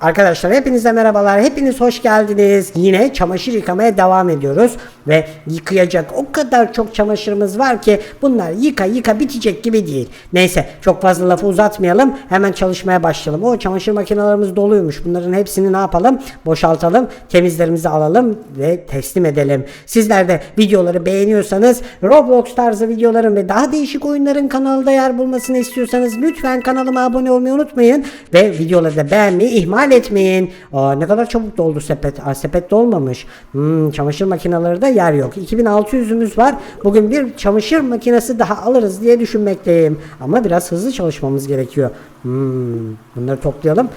Arkadaşlar hepinize merhabalar. Hepiniz hoş geldiniz. Yine çamaşır yıkamaya devam ediyoruz. Ve yıkayacak o kadar çok çamaşırımız var ki bunlar yıka yıka bitecek gibi değil. Neyse çok fazla lafı uzatmayalım. Hemen çalışmaya başlayalım. O çamaşır makinelerimiz doluymuş. Bunların hepsini ne yapalım? Boşaltalım. Temizlerimizi alalım ve teslim edelim. Sizler de videoları beğeniyorsanız Roblox tarzı videoların ve daha değişik oyunların kanalda yer bulmasını istiyorsanız lütfen kanalıma abone olmayı unutmayın. Ve videoları da beğenmeyi ihmal etmeyin. Aa, ne kadar çabuk doldu sepet. Aa, sepet dolmamış. Hmm, çamaşır makineleri de yer yok. 2600'ümüz var. Bugün bir çamaşır makinesi daha alırız diye düşünmekteyim. Ama biraz hızlı çalışmamız gerekiyor. Hmm, bunları toplayalım.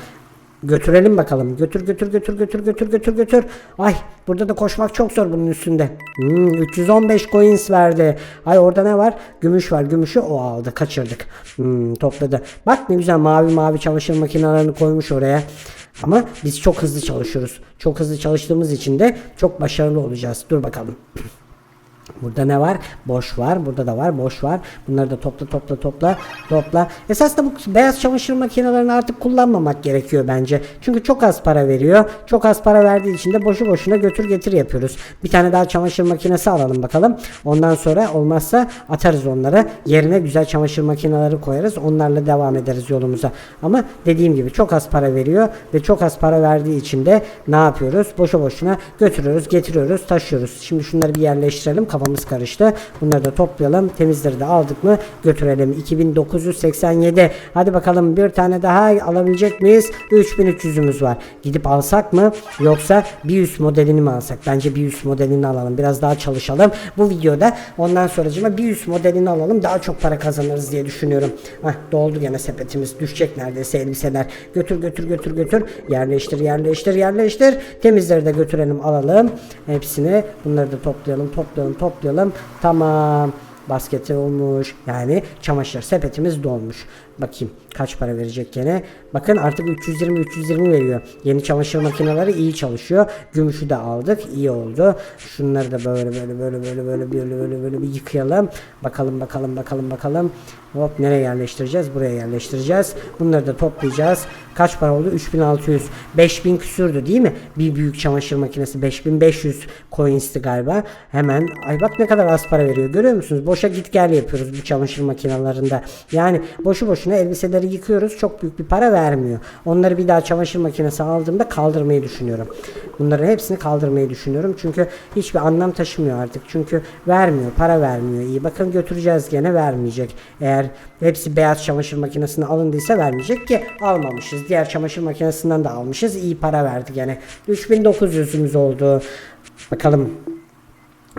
Götürelim bakalım. Götür götür götür götür götür götür götür. Ay burada da koşmak çok zor bunun üstünde. Hmm, 315 coins verdi. Ay orada ne var? Gümüş var. Gümüşü o aldı. Kaçırdık. Hmm, topladı. Bak ne güzel mavi mavi çamaşır makinelerini koymuş oraya. Ama biz çok hızlı çalışıyoruz. Çok hızlı çalıştığımız için de çok başarılı olacağız. Dur bakalım. Burada ne var? Boş var. Burada da var. Boş var. Bunları da topla topla topla topla. Esasında bu beyaz çamaşır makinelerini artık kullanmamak gerekiyor bence. Çünkü çok az para veriyor. Çok az para verdiği için de boşu boşuna götür getir yapıyoruz. Bir tane daha çamaşır makinesi alalım bakalım. Ondan sonra olmazsa atarız onları. Yerine güzel çamaşır makineleri koyarız. Onlarla devam ederiz yolumuza. Ama dediğim gibi çok az para veriyor ve çok az para verdiği için de ne yapıyoruz? Boşu boşuna götürüyoruz, getiriyoruz, taşıyoruz. Şimdi şunları bir yerleştirelim. Kafamız karıştı. Bunları da toplayalım. Temizleri de aldık mı götürelim. 2987. Hadi bakalım bir tane daha alabilecek miyiz? 3300'ümüz var. Gidip alsak mı? Yoksa bir üst modelini mi alsak? Bence bir üst modelini alalım. Biraz daha çalışalım. Bu videoda ondan sonracıma bir üst modelini alalım. Daha çok para kazanırız diye düşünüyorum. Hah, doldu gene sepetimiz. Düşecek neredeyse elbiseler. Götür götür götür götür. Yerleştir yerleştir yerleştir. Temizleri de götürelim alalım. Hepsini bunları da toplayalım toplayalım toplayalım toplayalım. Tamam. Basketi olmuş. Yani çamaşır sepetimiz dolmuş. Bakayım kaç para verecek gene. Bakın artık 320 320 veriyor. Yeni çamaşır makineleri iyi çalışıyor. Gümüşü de aldık. iyi oldu. Şunları da böyle böyle böyle böyle böyle böyle böyle böyle bir yıkayalım. Bakalım bakalım bakalım bakalım. Hop nereye yerleştireceğiz? Buraya yerleştireceğiz. Bunları da toplayacağız. Kaç para oldu? 3600. 5000 küsürdü değil mi? Bir büyük çamaşır makinesi 5500 coins'ti galiba. Hemen ay bak ne kadar az para veriyor. Görüyor musunuz? Boşa git gel yapıyoruz bu çamaşır makinelerinde. Yani boşu boşuna elbiseleri yıkıyoruz. Çok büyük bir para vermiyor. Onları bir daha çamaşır makinesi aldığımda kaldırmayı düşünüyorum. Bunların hepsini kaldırmayı düşünüyorum. Çünkü hiçbir anlam taşımıyor artık. Çünkü vermiyor. Para vermiyor. İyi bakın götüreceğiz gene vermeyecek. Eğer hepsi beyaz çamaşır makinesine alındıysa vermeyecek ki almamışız. Diğer çamaşır makinesinden de almışız. İyi para verdi gene. 3900'ümüz oldu. Bakalım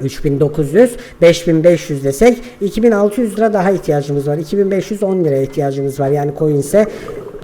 3900, 5500 desek 2600 lira daha ihtiyacımız var. 2510 liraya ihtiyacımız var. Yani coins'e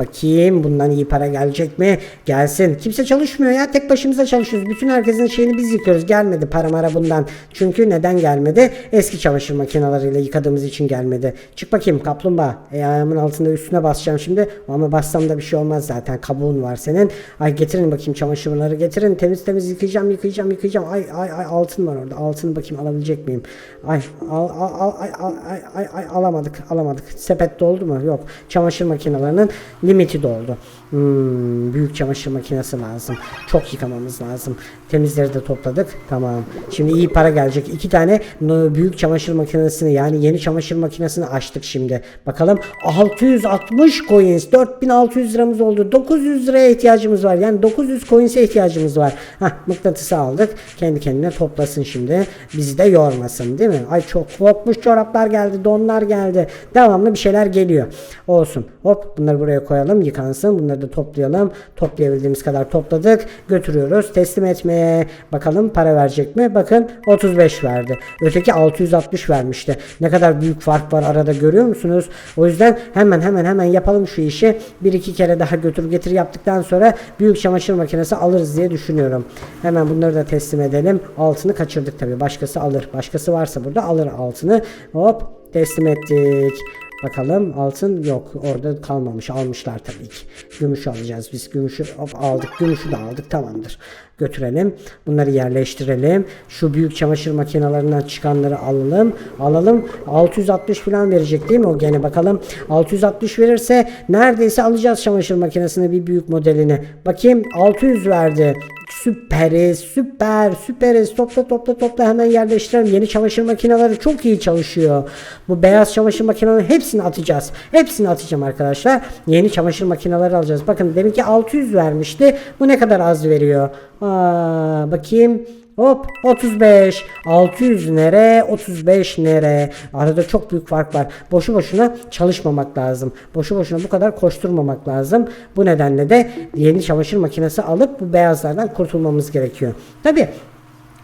bakayım bundan iyi para gelecek mi? Gelsin. Kimse çalışmıyor ya. Tek başımıza çalışıyoruz. Bütün herkesin şeyini biz yıkıyoruz. Gelmedi para mara bundan. Çünkü neden gelmedi? Eski çamaşır makineleriyle yıkadığımız için gelmedi. Çık bakayım kaplumbağa. E, ayağımın altında üstüne basacağım şimdi. Ama bassam da bir şey olmaz zaten. Kabuğun var senin. Ay getirin bakayım çamaşırları getirin. Temiz temiz yıkayacağım yıkayacağım yıkayacağım. Ay ay ay altın var orada. Altını bakayım alabilecek miyim? Ay al al al ay, ay, ay, ay, alamadık alamadık. Sepet doldu mu? Yok. Çamaşır makinelerinin limiti doldu. Hmm, büyük çamaşır makinesi lazım. Çok yıkamamız lazım. Temizleri de topladık. Tamam. Şimdi iyi para gelecek. İki tane no- büyük çamaşır makinesini yani yeni çamaşır makinesini açtık şimdi. Bakalım 660 coins 4600 liramız oldu. 900 liraya ihtiyacımız var. Yani 900 coins'e ihtiyacımız var. Hah mıknatısı aldık. Kendi kendine toplasın şimdi. Bizi de yormasın değil mi? Ay çok kopmuş çoraplar geldi. Donlar geldi. Devamlı bir şeyler geliyor. Olsun. Hop bunları buraya koyalım. Yıkansın. Bunları da toplayalım. Toplayabildiğimiz kadar topladık. Götürüyoruz. Teslim etmeye. Bakalım para verecek mi? Bakın 35 verdi. Öteki 660 vermişti. Ne kadar büyük fark var arada görüyor musunuz? O yüzden hemen hemen hemen yapalım şu işi. Bir iki kere daha götür getir yaptıktan sonra büyük çamaşır makinesi alırız diye düşünüyorum. Hemen bunları da teslim edelim. Altını kaçırdık tabii. Başkası alır. Başkası varsa burada alır altını. Hop teslim ettik. Bakalım altın yok. Orada kalmamış. Almışlar tabii ki. Gümüş alacağız biz. Gümüşü hop, aldık. Gümüşü de aldık. Tamamdır. Götürelim. Bunları yerleştirelim. Şu büyük çamaşır makinelerinden çıkanları alalım. Alalım. 660 falan verecek değil mi o gene bakalım. 660 verirse neredeyse alacağız çamaşır makinesini bir büyük modelini. Bakayım 600 verdi. Süperiz, süper, süperiz. Topla topla topla hemen yerleştirelim. Yeni çamaşır makineleri çok iyi çalışıyor. Bu beyaz çamaşır makinelerinin hepsini atacağız. Hepsini atacağım arkadaşlar. Yeni çamaşır makineleri alacağız. Bakın demin ki 600 vermişti. Bu ne kadar az veriyor? Aa, bakayım. Hop 35 600 nere 35 nere? Arada çok büyük fark var. Boşu boşuna çalışmamak lazım. Boşu boşuna bu kadar koşturmamak lazım. Bu nedenle de yeni çamaşır makinesi alıp bu beyazlardan kurtulmamız gerekiyor. Tabi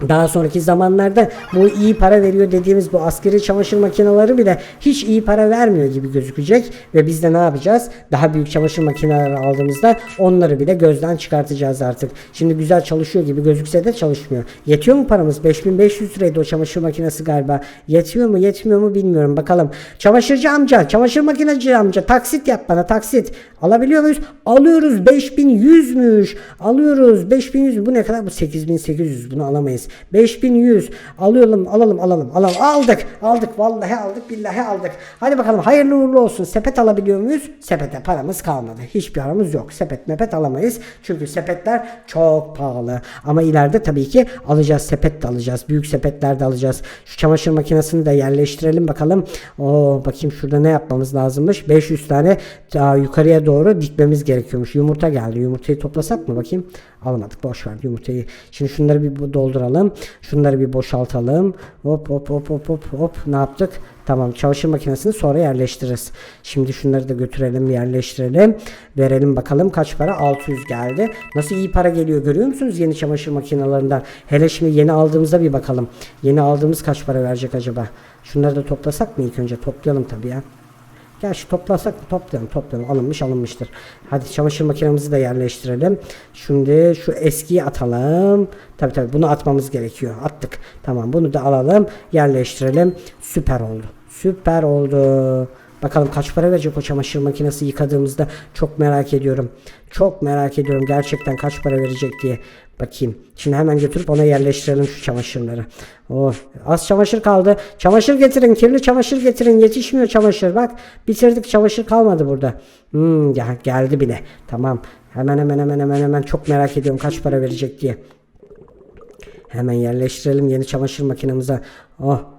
daha sonraki zamanlarda bu iyi para veriyor dediğimiz bu askeri çamaşır makineleri bile hiç iyi para vermiyor gibi gözükecek ve biz de ne yapacağız? Daha büyük çamaşır makineleri aldığımızda onları bile gözden çıkartacağız artık. Şimdi güzel çalışıyor gibi gözükse de çalışmıyor. Yetiyor mu paramız? 5500 liraydı o çamaşır makinesi galiba. Yetiyor mu yetmiyor mu bilmiyorum. Bakalım. Çamaşırcı amca, çamaşır makineci amca taksit yap bana taksit. Alabiliyor muyuz? Alıyoruz 5100'müş. Alıyoruz 5100. Bu ne kadar? Bu 8800. Bunu alamayız. 5100. Alıyorum alalım alalım alalım. Aldık. Aldık. Vallahi aldık. Billahi aldık. Hadi bakalım hayırlı uğurlu olsun. Sepet alabiliyor muyuz? Sepete paramız kalmadı. Hiçbir paramız yok. Sepet mepet alamayız. Çünkü sepetler çok pahalı. Ama ileride tabii ki alacağız. Sepet de alacağız. Büyük sepetler de alacağız. Şu çamaşır makinesini de yerleştirelim bakalım. Oo bakayım şurada ne yapmamız lazımmış? 500 tane daha yukarıya doğru dikmemiz gerekiyormuş. Yumurta geldi. Yumurtayı toplasak mı bakayım? Almadık. Boş ver yumurtayı. Şimdi şunları bir dolduralım. Şunları bir boşaltalım. Hop hop hop hop hop hop. Ne yaptık? Tamam. Çamaşır makinesini sonra yerleştiririz. Şimdi şunları da götürelim, yerleştirelim. Verelim bakalım kaç para? 600 geldi. Nasıl iyi para geliyor görüyor musunuz yeni çamaşır makinelerinden? Hele şimdi yeni aldığımızda bir bakalım. Yeni aldığımız kaç para verecek acaba? Şunları da toplasak mı ilk önce? Toplayalım tabii ya. Gerçi toplasak mı? Toplayalım toplayalım. Alınmış alınmıştır. Hadi çamaşır makinemizi de yerleştirelim. Şimdi şu eskiyi atalım. Tabi tabi bunu atmamız gerekiyor. Attık. Tamam bunu da alalım. Yerleştirelim. Süper oldu. Süper oldu. Bakalım kaç para verecek o çamaşır makinesi yıkadığımızda çok merak ediyorum. Çok merak ediyorum gerçekten kaç para verecek diye. Bakayım. Şimdi hemen götürüp ona yerleştirelim şu çamaşırları. Oh, az çamaşır kaldı. Çamaşır getirin, kirli çamaşır getirin. Yetişmiyor çamaşır. Bak, bitirdik çamaşır kalmadı burada. Hmm, ya geldi bile. Tamam. Hemen hemen hemen hemen hemen çok merak ediyorum kaç para verecek diye. Hemen yerleştirelim yeni çamaşır makinemize. Oh,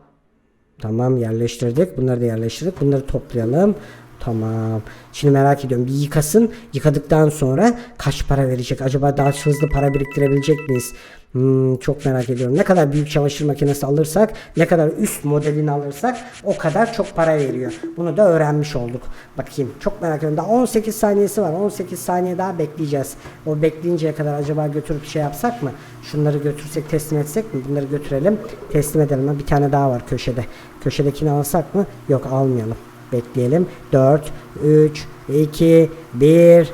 Tamam yerleştirdik. Bunları da yerleştirdik. Bunları toplayalım. Tamam. Şimdi merak ediyorum. Bir yıkasın. Yıkadıktan sonra kaç para verecek? Acaba daha hızlı para biriktirebilecek miyiz? Hmm, çok merak ediyorum. Ne kadar büyük çamaşır makinesi alırsak, ne kadar üst modelini alırsak o kadar çok para veriyor. Bunu da öğrenmiş olduk. Bakayım. Çok merak ediyorum. Daha 18 saniyesi var. 18 saniye daha bekleyeceğiz. O bekleyinceye kadar acaba götürüp şey yapsak mı? Şunları götürsek teslim etsek mi? Bunları götürelim. Teslim edelim. Bir tane daha var köşede. Köşedekini alsak mı? Yok almayalım. Bekleyelim. 4, 3, 2, 1,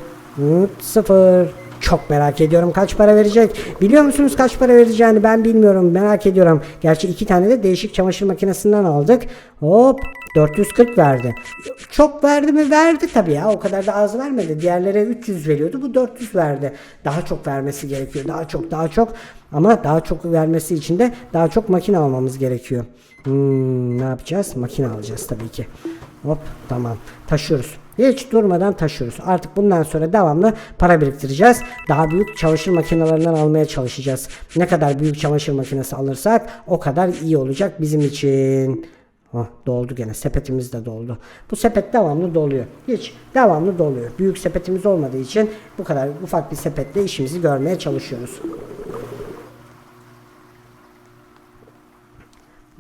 0. Çok merak ediyorum kaç para verecek. Biliyor musunuz kaç para vereceğini ben bilmiyorum. Merak ediyorum. Gerçi iki tane de değişik çamaşır makinesinden aldık. Hop 440 verdi. Çok verdi mi? Verdi tabii ya. O kadar da az vermedi. Diğerlere 300 veriyordu. Bu 400 verdi. Daha çok vermesi gerekiyor. Daha çok daha çok. Ama daha çok vermesi için de daha çok makine almamız gerekiyor. Hmm, ne yapacağız? Makine alacağız tabii ki. Hop tamam. Taşıyoruz. Hiç durmadan taşıyoruz. Artık bundan sonra devamlı para biriktireceğiz. Daha büyük çamaşır makinelerinden almaya çalışacağız. Ne kadar büyük çamaşır makinesi alırsak o kadar iyi olacak bizim için. Oh, doldu gene. Sepetimiz de doldu. Bu sepet devamlı doluyor. Hiç devamlı doluyor. Büyük sepetimiz olmadığı için bu kadar ufak bir sepetle işimizi görmeye çalışıyoruz.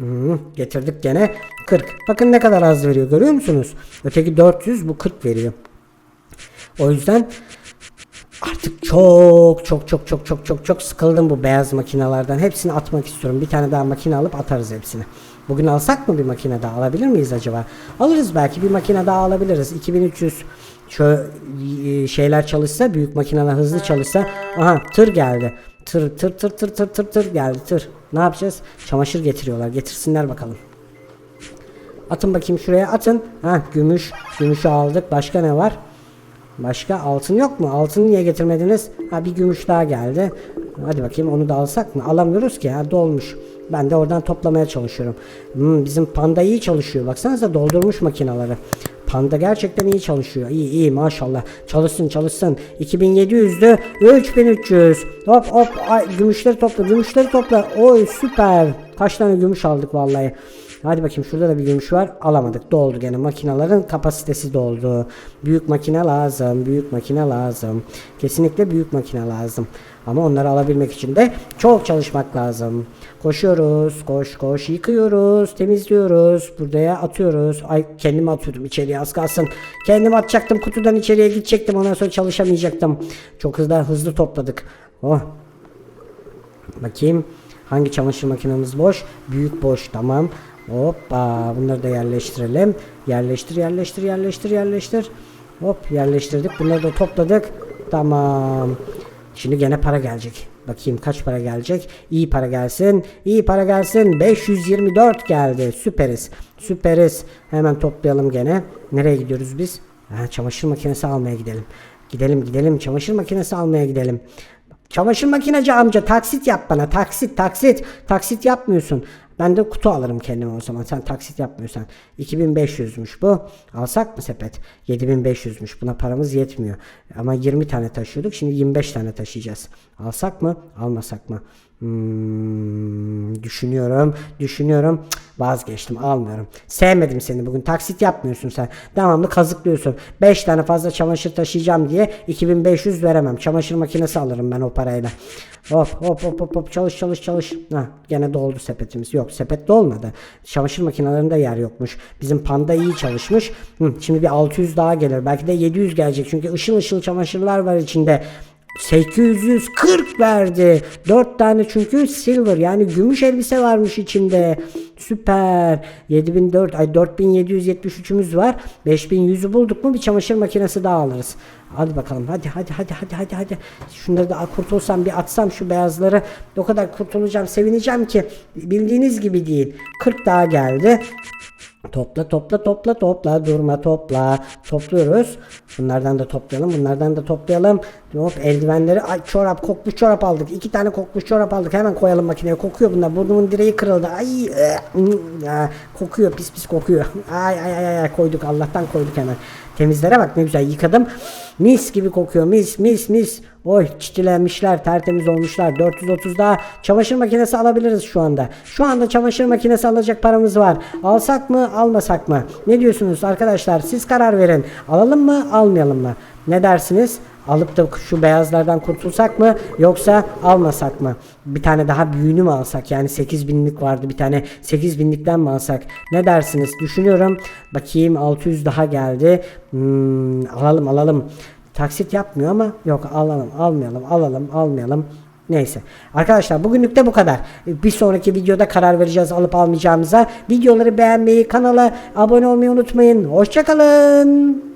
Hmm, getirdik gene 40. Bakın ne kadar az veriyor görüyor musunuz? Öteki 400 bu 40 veriyor. O yüzden artık çok çok çok çok çok çok çok sıkıldım bu beyaz makinelerden. Hepsini atmak istiyorum. Bir tane daha makine alıp atarız hepsini. Bugün alsak mı bir makine daha alabilir miyiz acaba? Alırız belki bir makine daha alabiliriz. 2300 şu e, şeyler çalışsa büyük makineler hızlı çalışsa aha tır geldi. Tır tır tır tır tır tır tır geldi tır. Ne yapacağız? Çamaşır getiriyorlar. Getirsinler bakalım. Atın bakayım şuraya atın. Ha gümüş. Gümüşü aldık. Başka ne var? Başka altın yok mu? Altını niye getirmediniz? Ha bir gümüş daha geldi. Hadi bakayım onu da alsak mı? Alamıyoruz ki ya dolmuş. Ben de oradan toplamaya çalışıyorum. Hmm, bizim panda iyi çalışıyor. Baksanıza doldurmuş makinaları. Panda gerçekten iyi çalışıyor. İyi iyi maşallah. Çalışsın çalışsın. 2700'dü. 3300. Hop hop. Ay, gümüşleri topla. Gümüşleri topla. Oy süper. Kaç tane gümüş aldık vallahi. Hadi bakayım şurada da bir gümüş var. Alamadık. Doldu gene. Makinelerin kapasitesi doldu. Büyük makine lazım. Büyük makine lazım. Kesinlikle büyük makine lazım. Ama onları alabilmek için de çok çalışmak lazım. Koşuyoruz. Koş koş. Yıkıyoruz. Temizliyoruz. Buraya atıyoruz. Ay kendimi atıyordum içeriye az kalsın. Kendimi atacaktım. Kutudan içeriye gidecektim. Ondan sonra çalışamayacaktım. Çok hızlı hızlı topladık. Oh Bakayım. Hangi çamaşır makinemiz boş? Büyük boş. Tamam. Hoppa. Bunları da yerleştirelim. Yerleştir, yerleştir, yerleştir, yerleştir. Hop yerleştirdik. Bunları da topladık. Tamam. Şimdi gene para gelecek. Bakayım kaç para gelecek. İyi para gelsin. İyi para gelsin. 524 geldi. Süperiz. Süperiz. Hemen toplayalım gene. Nereye gidiyoruz biz? Ha, çamaşır makinesi almaya gidelim. Gidelim gidelim. Çamaşır makinesi almaya gidelim. Çamaşır makineci amca taksit yap bana. Taksit taksit. Taksit yapmıyorsun. Ben de kutu alırım kendime o zaman. Sen taksit yapmıyorsan. 2500'müş bu. Alsak mı sepet? 7500'müş. Buna paramız yetmiyor. Ama 20 tane taşıyorduk. Şimdi 25 tane taşıyacağız. Alsak mı? Almasak mı? Hmm, düşünüyorum. Düşünüyorum. Vazgeçtim. Almıyorum. Sevmedim seni bugün. Taksit yapmıyorsun sen. Devamlı kazıklıyorsun. 5 tane fazla çamaşır taşıyacağım diye 2500 veremem. Çamaşır makinesi alırım ben o parayla. Hop hop hop hop hop çalış çalış çalış. Ha gene doldu sepetimiz. Yok sepet dolmadı. Çamaşır makinelerinde yer yokmuş. Bizim panda iyi çalışmış. Hı, şimdi bir 600 daha gelir. Belki de 700 gelecek. Çünkü ışıl ışıl çamaşırlar var içinde. 840 verdi. 4 tane çünkü silver yani gümüş elbise varmış içinde. Süper. 7004 ay 4773'ümüz var. 5100'ü bulduk mu bir çamaşır makinesi daha alırız. Hadi bakalım. Hadi hadi hadi hadi hadi hadi. Şunları da kurtulsam bir atsam şu beyazları. O kadar kurtulacağım, sevineceğim ki bildiğiniz gibi değil. 40 daha geldi. Topla topla topla topla durma topla topluyoruz. Bunlardan da toplayalım bunlardan da toplayalım. Hop eldivenleri ay çorap kokmuş çorap aldık. iki tane kokmuş çorap aldık hemen koyalım makineye kokuyor bunlar. Burnumun direği kırıldı. Ay e, kokuyor pis pis kokuyor. Ay ay ay ay koyduk Allah'tan koyduk hemen. Temizlere bak ne güzel yıkadım. Mis gibi kokuyor mis mis mis. Oy çitilenmişler tertemiz olmuşlar. 430 daha çamaşır makinesi alabiliriz şu anda. Şu anda çamaşır makinesi alacak paramız var. Alsak mı almasak mı? Ne diyorsunuz arkadaşlar siz karar verin. Alalım mı almayalım mı? Ne dersiniz? Alıp da şu beyazlardan kurtulsak mı yoksa almasak mı? Bir tane daha büyüğünü mü alsak? Yani 8 binlik vardı bir tane 8 binlikten mi alsak? Ne dersiniz? Düşünüyorum. Bakayım 600 daha geldi. Hmm, alalım alalım. Taksit yapmıyor ama yok alalım almayalım alalım almayalım. Neyse. Arkadaşlar bugünlük de bu kadar. Bir sonraki videoda karar vereceğiz alıp almayacağımıza. Videoları beğenmeyi, kanala abone olmayı unutmayın. Hoşçakalın.